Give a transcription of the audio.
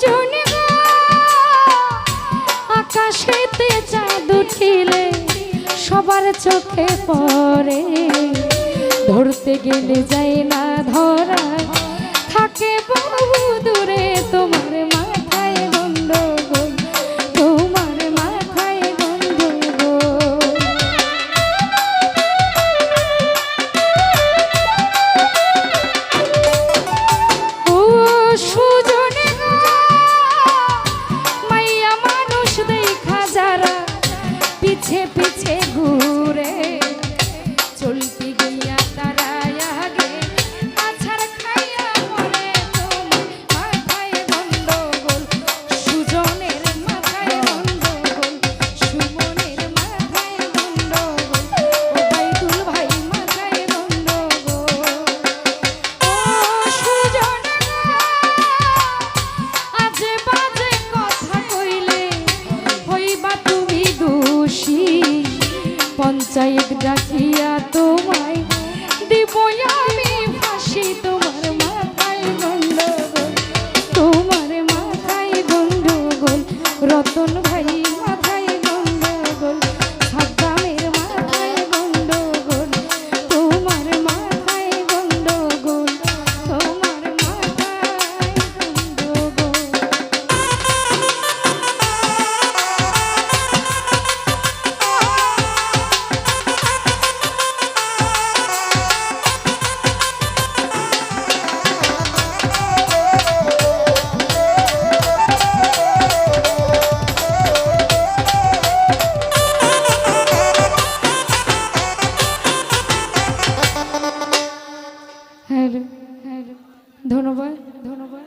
দুজন আকাশেতে উঠিলে সবার চোখে পড়ে। ধরতে গেলে যায় না ধরা piche piche go পঞ্চায়েত ডাকিয়া তোমায় দিব আমি ফাঁসি তোমায় হ্যাঁ ধন্যবাদ ধন্যবাদ।